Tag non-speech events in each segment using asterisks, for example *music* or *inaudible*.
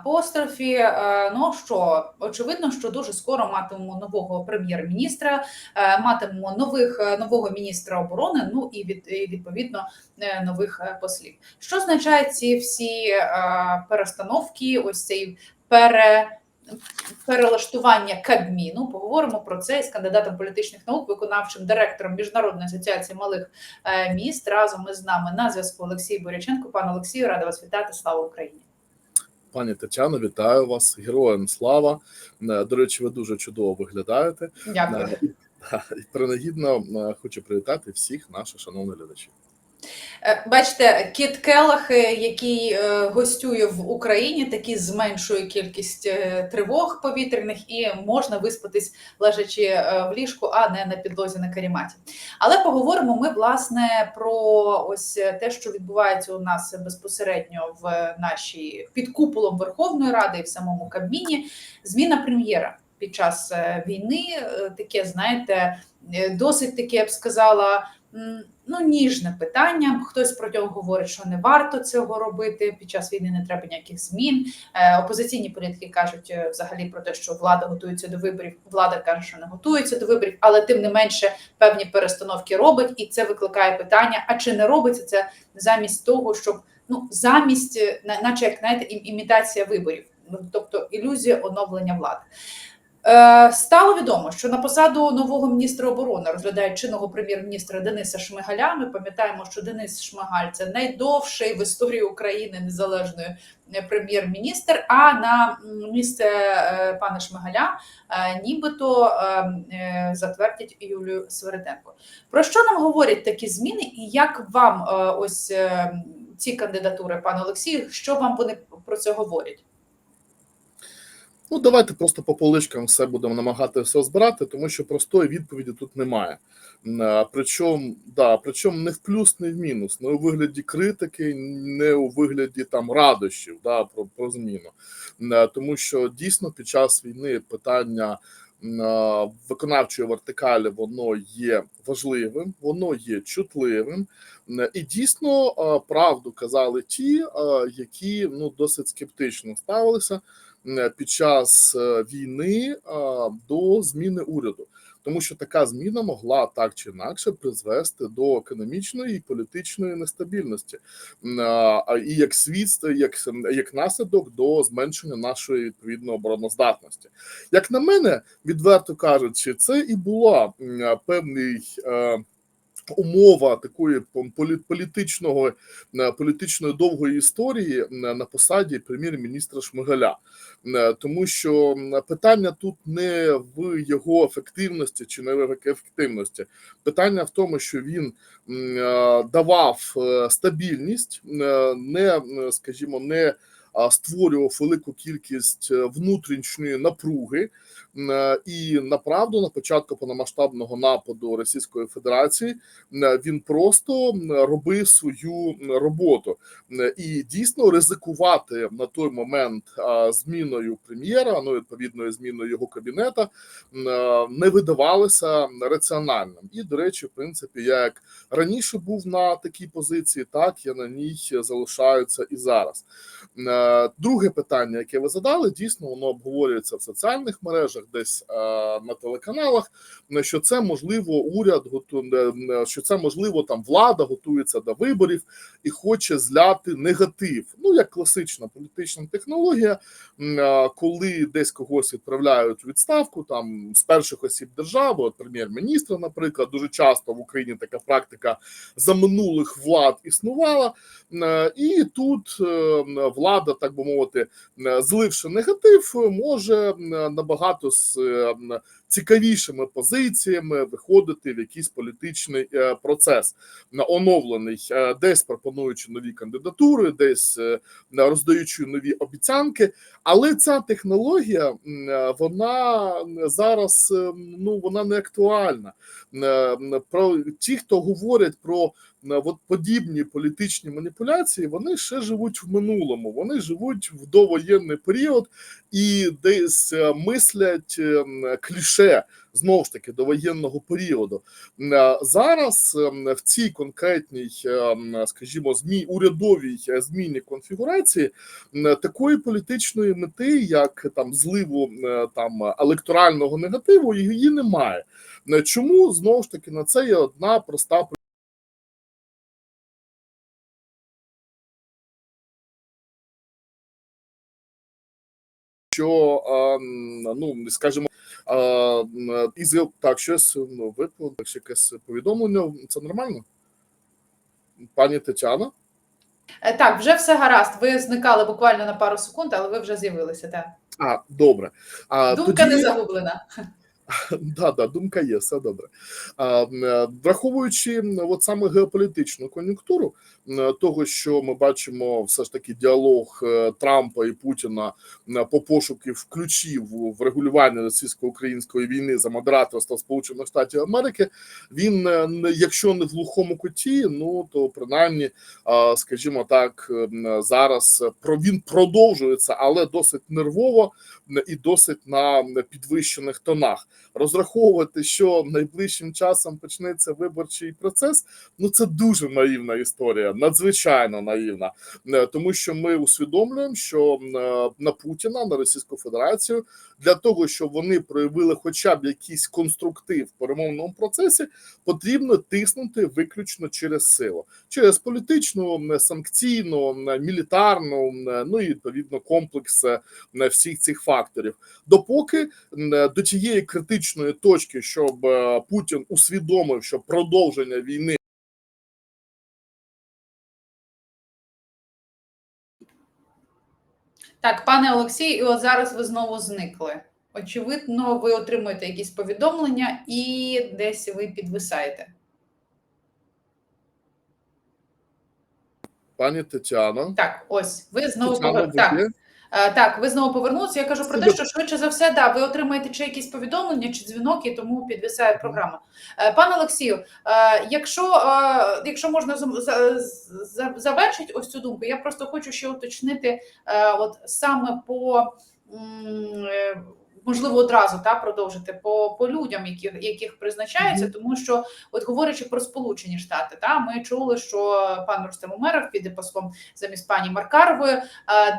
апострофі. Е, Ну що очевидно, що дуже скоро матимемо нового прем'єр-міністра, е, матимемо нових е, нового міністра оборони. Ну і від і, відповідно нових послів. Що означають ці всі перестановки? Ось цей пере. Перелаштування Кабміну поговоримо про це із кандидатом політичних наук, виконавчим директором міжнародної асоціації малих міст. Разом із нами на зв'язку Олексій Боряченко. Пане Олексію, рада вас вітати. Слава Україні! Пані Тетяно, вітаю вас, героям слава. Е, До речі, ви дуже чудово виглядаєте. Дякую. Е, І *laughs* принагідно е, хочу привітати всіх наших шановних глядачів. Е, Бачите, Кіт Келах, е, який е, гостює в Україні, таки зменшує кількість тривог повітряних і можна виспатись лежачи в ліжку, а не на підлозі на каріматі. Але поговоримо ми власне про ось те, що відбувається у нас безпосередньо в нашій під куполом Верховної Ради і в самому Кабміні. Зміна прем'єра під час війни таке, знаєте, досить таке, я б сказала. Ну, ніжне питання. Хтось про нього говорить, що не варто цього робити. Під час війни не треба ніяких змін. Е, опозиційні політики кажуть е, взагалі про те, що влада готується до виборів. Влада каже, що не готується до виборів, але тим не менше певні перестановки робить, і це викликає питання: а чи не робиться це замість того, щоб ну замість, е, наче як знаєте, імітація виборів, ну тобто ілюзія оновлення влади. Е, Стало відомо, що на посаду нового міністра оборони розглядають чинного прем'єр-міністра Дениса Шмигаля. Ми пам'ятаємо, що Денис Шмигаль це найдовший в історії України незалежної е, прем'єр-міністр. А на місце е, пана Шмигаля нібито затвердять Юлію Свериденко. Про що нам говорять такі зміни, і як вам ось ці кандидатури, пане Олексію, що вам вони про це говорять? Ну, давайте просто по поличкам все будемо намагатися збирати, тому що простої відповіді тут немає. Е, Причому, да, причому не в плюс, не в мінус, не у вигляді критики, не у вигляді там радощів да, про, про зміну. Е, Тому що дійсно під час війни питання е, виконавчої вертикалі воно є важливим, воно є чутливим. І дійсно правду казали ті, які ну досить скептично ставилися під час е, війни е, до зміни уряду, тому що така зміна могла так чи інакше призвести до економічної і політичної нестабільності, і як свідство, як, як наслідок до зменшення нашої відповідно обороноздатності. Як на мене, відверто кажучи, це і була певний. Умова такої полі- політичного е, політичної довгої історії е, на посаді прем'єр-міністра Шмигаля, Е, тому що питання тут не в його ефективності чи не в ефективності. Питання в тому, що він давав стабільність, не скажімо, не створював велику кількість е, внутрішньої напруги, е, і направду на початку повномасштабного нападу Російської Федерації е, він просто робив свою роботу і дійсно ризикувати на той момент зміною прем'єра, ну відповідною зміною його кабінета, не видавалося раціональним. І до речі, в принципі, я як раніше був на такій позиції, так я на ній залишаюся і зараз. Друге питання, яке ви задали, дійсно воно обговорюється в соціальних мережах, десь е, на телеканалах. Що це можливо, уряд готує, що це можливо, там влада готується до виборів і хоче зляти негатив. Ну як класична політична технологія, е, коли десь когось відправляють у відставку, там з перших осіб держави, от прем'єр-міністра, наприклад, дуже часто в Україні така практика за минулих влад існувала. Е, І тут е, так би мовити, е, зливши негатив, може е, набагато з е, цікавішими позиціями виходити в якийсь політичний процес оновлений, десь пропонуючи нові кандидатури, десь роздаючи нові обіцянки. Але ця технологія вона зараз ну вона не актуальна. Про ті, хто говорять про от подібні політичні маніпуляції вони ще живуть в минулому, вони живуть в довоєнний період і десь е, мислять е, кліше знову ж таки довоєнного періоду. Е, Зараз е, в цій конкретній, е, скажімо, змі урядовій е, зміні конфігурації такої політичної мети, як там зливу е, там електорального негативу, її немає. Е, Чому знову ж таки на це є одна проста що ну скажімо, ем, із так, щось ну, випало, так, ще якесь повідомлення. Це нормально? Пані Тетяна? Е, Так, вже все гаразд. Ви зникали буквально на пару секунд, але ви вже з'явилися. Так. А, добре. А, Думка тоді... не загублена. *laughs* Да, да, думка є, все добре. Е, Враховуючи от саме геополітичну кон'юнктуру м, того, що ми бачимо, все ж таки діалог е, Трампа і Путіна по пошуків ключів в регулюванні російсько-української війни за модераторства Сполучених Штатів Америки, він, е, якщо не в глухому куті, ну то принаймні, скажімо так, зараз він продовжується, але досить нервово і досить на підвищених тонах розраховувати, що найближчим часом почнеться виборчий процес. Ну це дуже наївна історія, надзвичайно наївна, Е, тому що ми усвідомлюємо, що е, на Путіна, на Російську Федерацію, для того, щоб вони проявили хоча б якийсь конструктив в перемовному процесі, потрібно тиснути виключно через силу, через політичну, санкційну, мілітарну, ну і відповідно комплекс е, всіх цих факторів, допоки до тієї критичної точки, щоб е, Путін усвідомив, що продовження війни. Так, пане Олексій, і от зараз ви знову зникли. Очевидно, ви отримуєте якісь повідомлення і десь ви підвисаєте. Пані Тетяно, Так, ось ви знову ви так, так, ви знову повернулися. Я кажу про те, що швидше за все, да, ви отримаєте чи якісь повідомлення, чи дзвінок, і тому підвисає програма. Е, Пане Олексію, е, якщо, е, якщо можна завершити ось цю думку, я просто хочу ще уточнити, е, от саме по. Можливо, одразу та продовжити по, по людям, яких яких призначаються, тому що, от говорячи про Сполучені Штати, та ми чули, що пан Рустем Умеров піде послом замість пані Маркарової. Е,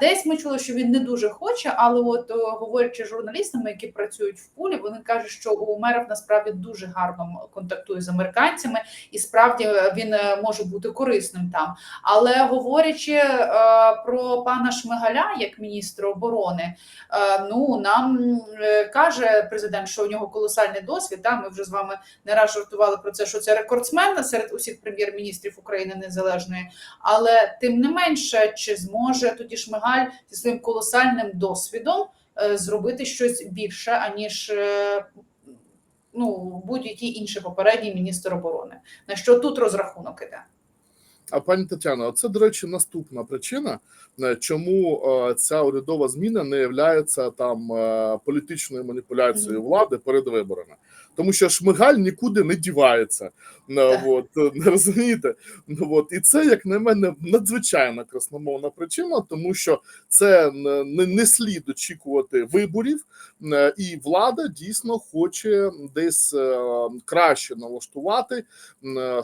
Десь ми чули, що він не дуже хоче, але от говорячи з журналістами, які працюють в пулі, вони кажуть, що Умеров насправді дуже гарно контактує з американцями, і справді е, він е, може бути корисним там. Але говорячи про пана Шмигаля як міністра оборони, ну нам каже президент, що у нього колосальний досвід. Та ми вже з вами не раз жартували про це, що це рекордсмен серед усіх прем'єр-міністрів України незалежної. Але тим не менше, чи зможе тоді Шмигаль зі своїм колосальним досвідом е, зробити щось більше, аніж е, ну, будь-який інший попередній міністр оборони? На що тут розрахунок іде? А пані Тетяно, це, до речі, наступна причина, е, чому е, ця урядова зміна не являється там е, політичною маніпуляцією влади перед виборами. Тому що Шмигаль нікуди не дівається. Ну, От, е, *laughs* не розумієте? Ну, от, і це, як на мене, надзвичайна красномовна причина, тому що це не, не, слід очікувати виборів, е, і влада дійсно хоче десь е, краще налаштувати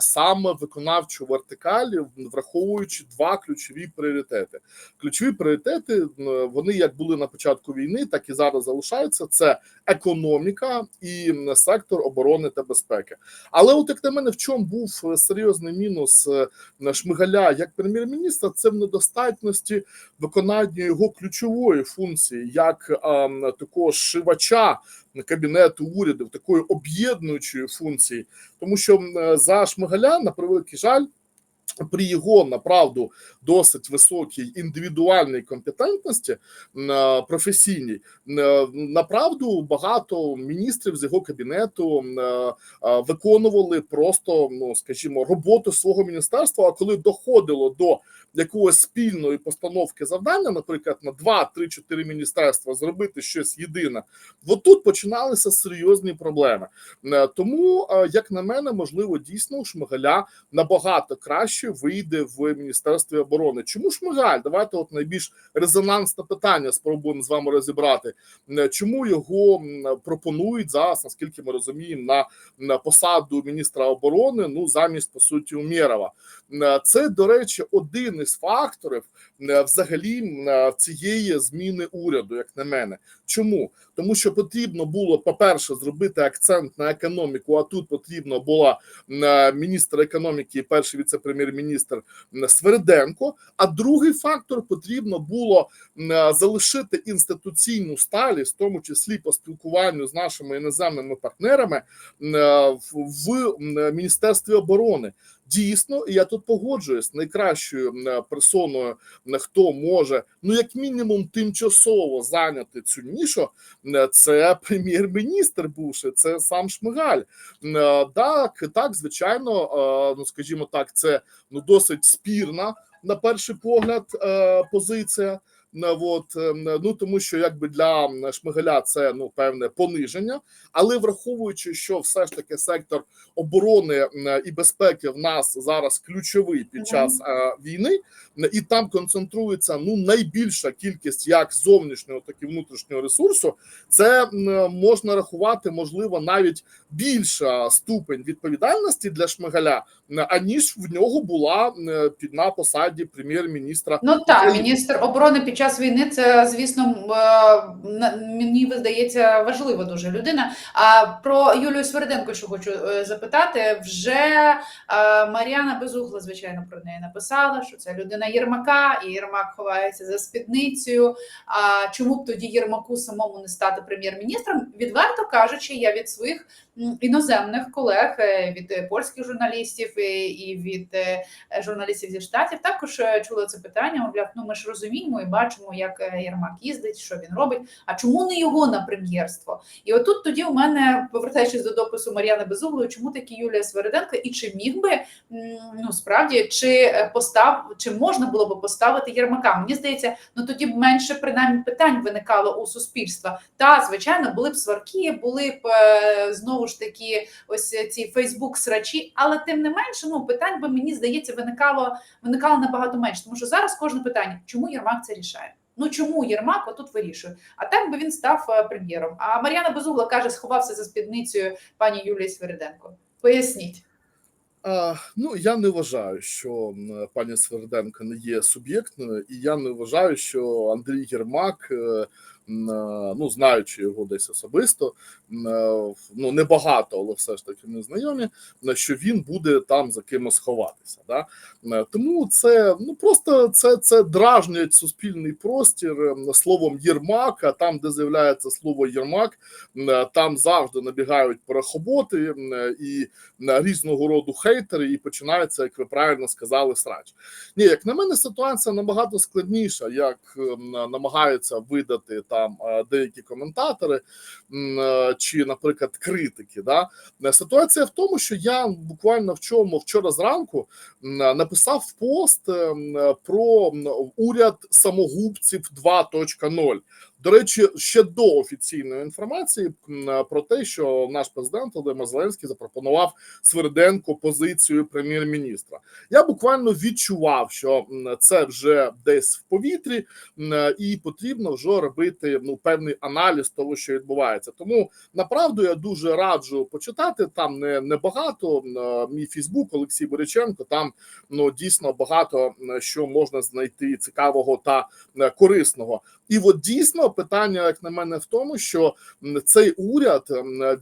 саме виконавчу вертикаль, враховуючи два ключові пріоритети. Ключові пріоритети вони як були на початку війни, так і зараз залишаються. Це економіка і м, сектор оборони та безпеки. Але, от як на мене, в чому був е, серйозний мінус е, Шмигаля як прем'єр-міністра, це в недостатності виконання його ключової функції як а, такого шивача кабінету уряду, такої об'єднуючої функції, тому що е, за Шмигаля, на превеликий жаль. При його направду досить високій індивідуальній компетентності е, професійній, е, направду багато міністрів з його кабінету е, виконували просто, ну скажімо, роботу свого міністерства. А коли доходило до якогось спільної постановки завдання, наприклад, на 2, 3, 4 міністерства зробити щось єдине, от тут починалися серйозні проблеми. Тому, як на мене, можливо, дійсно у Шмигаля набагато краще вийде в міністерстві оборони. Чому Шмигаль? Давайте от найбільш резонансне питання спробуємо з вами розібрати. Чому його пропонують зараз, наскільки ми розуміємо, на, на посаду міністра оборони? Ну замість по суті Умєрова. Це, до речі, один із факторів взагалі м, е, цієї зміни уряду, як на мене. Чому? Тому що потрібно було, по-перше, зробити акцент на економіку. А тут потрібно була міністр економіки і перший віце-прем'єр-міністр Сверденко. А другий фактор потрібно було залишити інституційну сталість, в тому числі по спілкуванню з нашими іноземними партнерами в міністерстві оборони. Дійсно, і я тут погоджуюсь найкращою персоною, м, хто може, ну як мінімум, тимчасово зайняти цю нішу. м, Це *laughs* прем'єр-міністр бувший, це сам Шмигаль. Е, Так, так, звичайно, е, ну скажімо так, це ну досить спірна на перший погляд е, позиція. На, от, е, ну тому що якби для Шмигаля це ну певне пониження, але враховуючи, що все ж таки сектор оборони і безпеки в нас зараз ключовий під час е, війни, і там концентрується ну найбільша кількість як зовнішнього, так і внутрішнього ресурсу, це можна рахувати, можливо, навіть більша ступень відповідальності для Шмигаля, аніж в нього була під на посаді прем'єр-міністра. Ну так, міністр оборони під час війни це, звісно, е, мені здається важлива дуже людина. А про Юлію Сверденко, що хочу е, запитати, вже е, Мар'яна Безугла, звичайно, про неї написала, що це людина Єрмака, і Єрмак ховається за спідницею. А чому б тоді Єрмаку самому не стати прем'єр-міністром? Відверто кажучи, я від своїх іноземних колег, е, від е, польських журналістів і- і від е, журналістів зі штатів також е, чула це питання. Мовляв, ну ми ж розуміємо і бачимо, як е, Єрмак їздить, що він робить. А чому не його на прем'єрство? І отут тоді у мене, повертаючись до допису Мар'яни Безуглої, чому таки Юлія Свериденко, і чи міг би ну справді чи е, постав, чи можна було би поставити Єрмака? Мені здається, ну тоді б менше принаймні питань виникало у суспільства. Та звичайно, були б сварки, були б е, знову ж таки ось ці Фейсбук срачі, але тим не менше, ну питань би мені здається виникало виникало набагато менше, тому що зараз кожне питання, чому Єрмак це рішає? Ну чому Єрмак отут вирішує? А так би він став е, прем'єром. А Мар'яна Безугла каже, сховався за спідницею пані Юлії Свериденко. Поясніть. А, ну я не вважаю, що пані Сверденко не є суб'єктною, і я не вважаю, що Андрій Єрмак, е, е, ну знаючи його десь особисто, е, ну небагато, але все ж таки ми знайомі, е, що він буде там за кимось ховатися. Да? Е, Тому це ну просто це, це дражнять суспільний простір е, словом Єрмак, а там, де з'являється слово Єрмак, там завжди набігають порохоботи м, і різного роду хейтери, і починається, як ви правильно сказали, срач. Ні, як на мене, ситуація набагато складніша, як ем, намагаються видати там е, деякі коментатори е, чи, наприклад, критики. Да? Ситуація в тому, що я буквально в чому вчора зранку написав пост ем, про уряд самогубців 2.0. До речі, ще до офіційної інформації про те, що наш президент Володимир Зеленський запропонував Сверденко позицію прем'єр-міністра. Я буквально відчував, що це вже десь в повітрі, і потрібно вже робити ну певний аналіз того, що відбувається. Тому направду я дуже раджу почитати. Там не, не багато. Мій Фейсбук Олексій Бориченко. Там ну дійсно багато що можна знайти цікавого та е, корисного. І от дійсно питання, як на мене, в тому, що цей уряд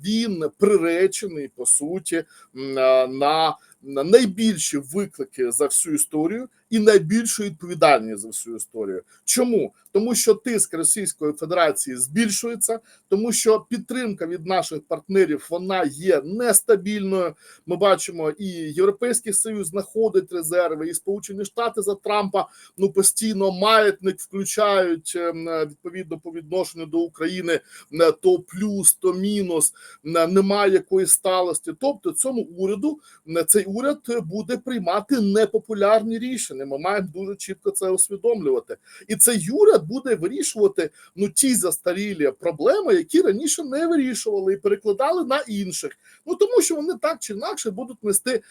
він приречений по суті на на найбільші виклики за всю історію, і найбільшу відповідальність за всю історію. Чому? Тому що тиск Російської Федерації збільшується, тому що підтримка від наших партнерів вона є нестабільною. Ми бачимо, і Європейський Союз знаходить резерви, і Сполучені Штати за Трампа ну постійно маятник включають ем, відповідно по відношенню до України е, то плюс, то мінус, е, немає якоїсь сталості. Тобто, цьому уряду е, цей уряд буде приймати непопулярні рішення. Ми маємо дуже чітко це усвідомлювати, і цей уряд буде вирішувати ну ті застарілі проблеми, які раніше не вирішували і перекладали на інших. Ну тому що вони так чи інакше будуть нести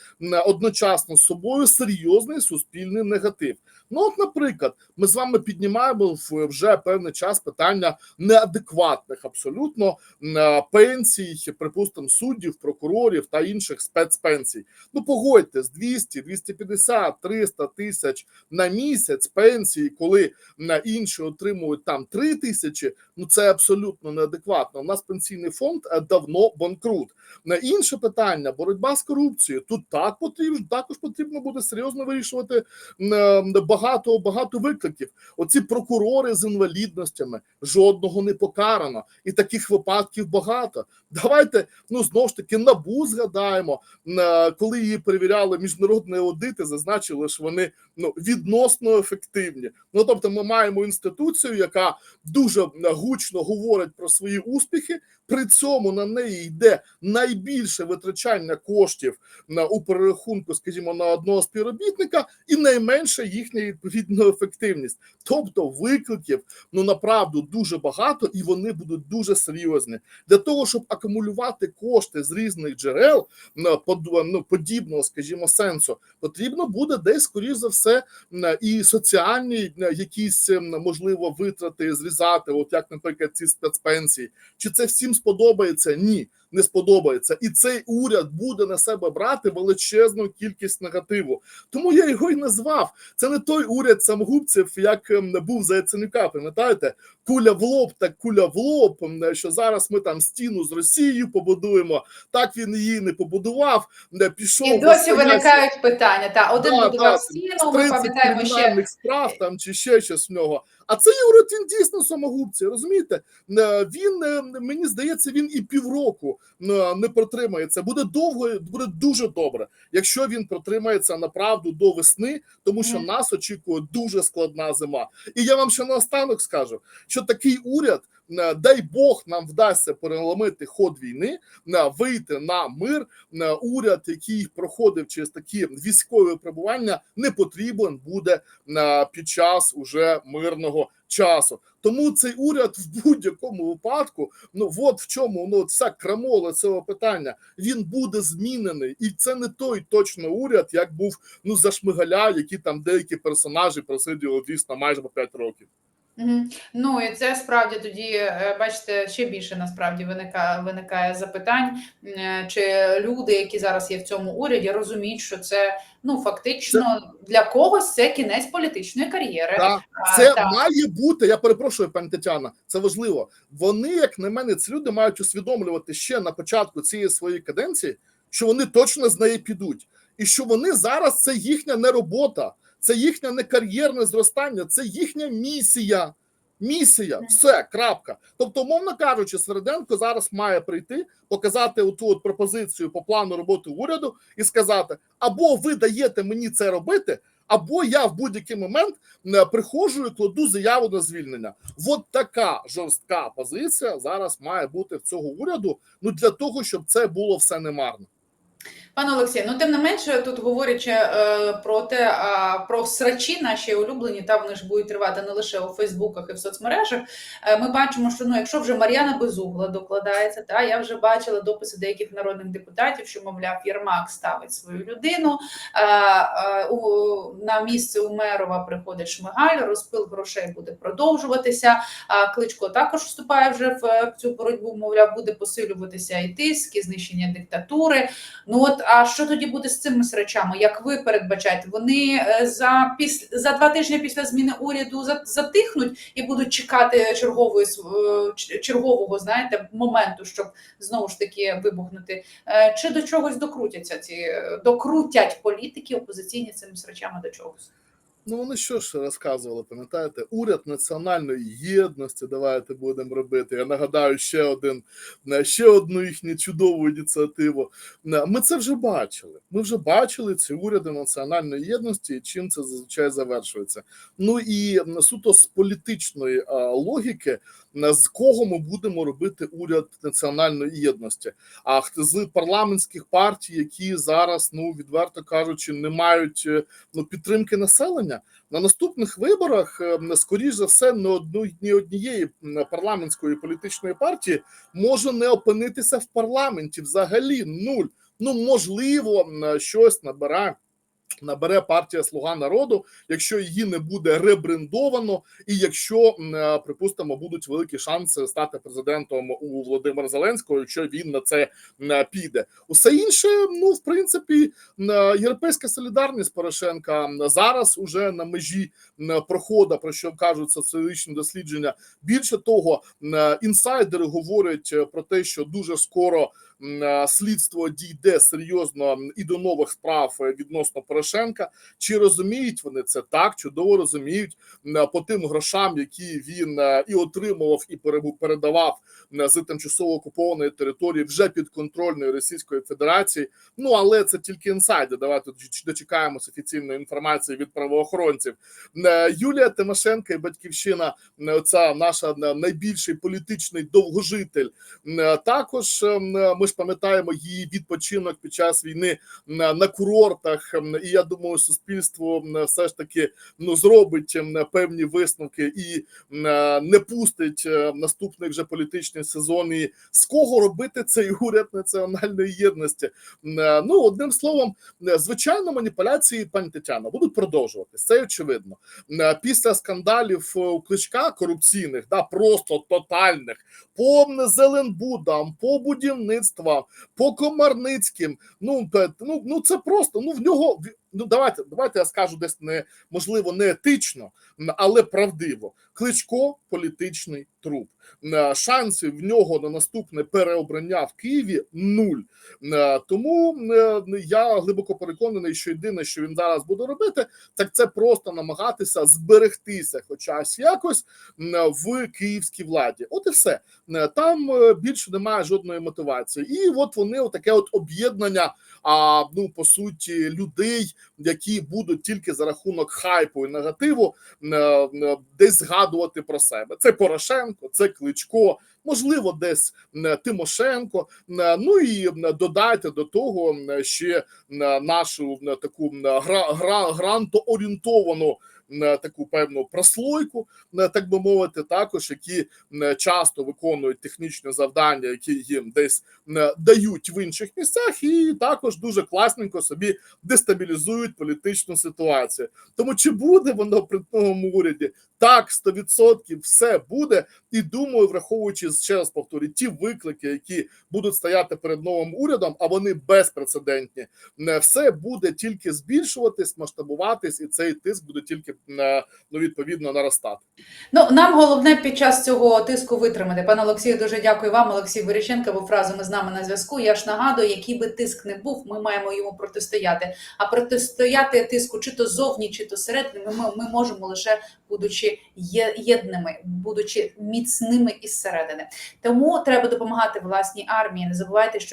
одночасно з собою серйозний суспільний негатив. Ну, от, наприклад, ми з вами піднімаємо вже певний час питання неадекватних абсолютно е, пенсій, припустимо, суддів, прокурорів та інших спецпенсій. Ну погодьтесь, 200, 250, 300 тисяч на місяць пенсії, коли на інші отримують там 3 тисячі. Ну це абсолютно неадекватно. У нас пенсійний фонд е, давно банкрут. На інше питання боротьба з корупцією. Тут так потрібно також потрібно буде серйозно вирішувати е, багато багато викликів. Оці прокурори з інвалідностями жодного не покарано, і таких випадків багато. Давайте ну знову ж таки набу згадаємо, е, коли її перевіряли міжнародні аудити, зазначили, що вони ну відносно ефективні. Ну тобто, ми маємо інституцію, яка дуже гучно говорить про свої успіхи. При цьому на неї йде найбільше витрачання коштів на у перерахунку, скажімо, на одного співробітника, і найменша їхня відповідна ефективність. Тобто викликів ну направду дуже багато, і вони будуть дуже серйозні для того, щоб акумулювати кошти з різних джерел на ну, подібного, скажімо, сенсу, потрібно буде десь, скоріш за все, і соціальні якісь можливо витрати зрізати, от як, наприклад, ці спецпенсії. Чи це всім сподобається? Ні, не сподобається. І цей уряд буде на себе брати величезну кількість негативу. Тому я його й назвав. Це не той уряд самогубців, як ем, був за Яценюка, пам'ятаєте? Куля в лоб, так куля в лоб. ем, Що зараз ми там стіну з Росією побудуємо. Так він її не побудував, не пішов. І досі виникають питання. Та один будував да, стіну. Ми пам'ятаємо ще справ там чи ще щось в нього. А цей уряд він дійсно самогубці, розумієте? Е, Він е, мені здається, він і півроку е, не протримається. Буде довго, буде дуже добре, якщо він протримається направду до весни, тому що нас очікує дуже складна зима. І я вам ще наостанок скажу, що такий уряд. Е, Дай Бог нам вдасться переломити ход війни, е, вийти на мир. е, Уряд, який проходив через такі військові випробування, не потрібен буде під час уже мирного часу. Тому цей уряд в будь-якому випадку, ну от в чому ну вся крамола цього питання, він буде змінений, і це не той точно уряд, як був ну за Шмигаля, які там деякі персонажі просиділи дійсно майже по 5 років. Ну і це справді тоді, е, бачите, ще більше насправді виникає, виникає запитань, е, чи люди, які зараз є в цьому уряді, розуміють, що це ну фактично для когось це кінець політичної кар'єри. Так, це так. має бути. Я перепрошую, пані Тетяна. Це важливо. Вони, як на мене, ці люди мають усвідомлювати ще на початку цієї своєї каденції, що вони точно з неї підуть, і що вони зараз це їхня не робота, це їхня не кар'єрне зростання, це їхня місія. Місія, все, крапка. Тобто, умовно кажучи, Середенко зараз має прийти, показати оту от пропозицію по плану роботи уряду і сказати: або ви даєте мені це робити, або я в будь-який момент приходжу і кладу заяву на звільнення. От така жорстка позиція зараз має бути в цього уряду. Ну для того, щоб це було все немарно. Пане Олексій, ну тим не менше, тут говорячи е, про те, а, про срачі наші улюблені, та вони ж будуть тривати не лише у Фейсбуках і в соцмережах. Е, ми бачимо, що ну, якщо вже Мар'яна Безугла докладається, та я вже бачила дописи деяких народних депутатів, що мовляв, Єрмак ставить свою людину. Е, е, у, на місце Умерова приходить Шмигаль, розпил грошей буде продовжуватися. А Кличко також вступає вже в, е, в цю боротьбу. Мовляв, буде посилюватися і тиск, і знищення диктатури. Ну от а що тоді буде з цими речами? Як ви передбачаєте, вони е, за піс... за два тижні після зміни уряду за- затихнуть і будуть чекати чергової е, чергового, знаєте, моменту, щоб знову ж таки вибухнути? Е, Чи до чогось докрутяться ці докрутять політики опозиційні цими речами до чогось? Ну вони що ж розказували, пам'ятаєте? Уряд національної єдності. Давайте будемо робити. Я нагадаю ще один е, ще одну їхню чудову ініціативу. Е, Ми це вже бачили. Ми вже бачили ці уряди національної єдності, і чим це зазвичай завершується. Ну і суто з політичної логіки, м, з кого ми будемо робити уряд національної єдності? А з парламентських партій, які зараз, ну відверто кажучи, не мають е, ну підтримки населення на наступних виборах, е, скоріш за все, не одну ні однієї парламентської політичної партії може не опинитися в парламенті взагалі нуль. Ну можливо, щось набере. Набере партія Слуга народу, якщо її не буде ребрендовано, і якщо е, припустимо будуть великі шанси стати президентом у Володимира Зеленського, якщо він на це піде, усе інше, ну в принципі, е, європейська солідарність Порошенка зараз уже на межі м, проходу, про що кажуть соціологічні дослідження. Більше того, е, інсайдери говорять е, про те, що дуже скоро е, слідство дійде серйозно і до нових справ е, відносно Порошенка. Чи розуміють вони це так? Чудово розуміють по тим грошам, які він е, і отримував, і передавав з тимчасово окупованої території вже підконтрольної Російської Федерації. Ну але це тільки інсайди. Давайте доч- дочекаємось офіційної інформації від правоохоронців. Е, Юлія Тимошенко і батьківщина, е, ця наша е, найбільший політичний довгожитель. Е, Також е, ми ж пам'ятаємо її відпочинок під час війни на, курортах. І я думаю, суспільство все ж таки ну зробить певні висновки і е, не пустить е, наступний вже політичний сезон. І з кого робити цей уряд національної єдності? Е, Ну одним словом, звичайно, маніпуляції пані Тетяна будуть продовжуватись. Це очевидно. Після скандалів у кличка корупційних, да просто тотальних, по Зеленбудам, по будівництвам, по Комарницьким. Ну, ну, ну це просто ну в нього ну давайте, давайте я скажу десь не можливо не етично, але правдиво. Кличко політичний труп. Е, Шансів в нього на наступне переобрання в Києві нуль. Е, Тому е, я глибоко переконаний, що єдине, що він зараз буде робити, так це просто намагатися зберегтися, хоча якось в київській владі. От і все. Там більше немає жодної мотивації. І от вони отаке от об'єднання. А ну по суті, людей, які будуть тільки за рахунок хайпу і негативу, десь згадувати про себе. Це Порошенко, це Кличко, можливо, десь Тимошенко. Ну і додайте до того ще нашу таку гра, гра, грантоорієнтовану таку певну прослойку, так би мовити, також які часто виконують технічні завдання, які їм десь дають в інших місцях, і також дуже класненько собі дестабілізують політичну ситуацію. Тому чи буде воно при новому уряді? Так, 100% все буде. І думаю, враховуючи ще раз повторюю, ті виклики, які будуть стояти перед новим урядом, а вони безпрецедентні, не все буде тільки збільшуватись, масштабуватись, і цей тиск буде тільки е, ну відповідно наростати. Ну нам головне під час цього тиску витримати. Пане Олексію, дуже дякую вам. Олексій Боряченко був разом із нами на зв'язку. Я ж нагадую, який би тиск не був, ми маємо йому протистояти. А протистояти тиску чи то зовні, чи то середини, ми, ми можемо лише будучи єдними, будучи міцними із середини. Тому треба допомагати власній армії. Не забувайте, що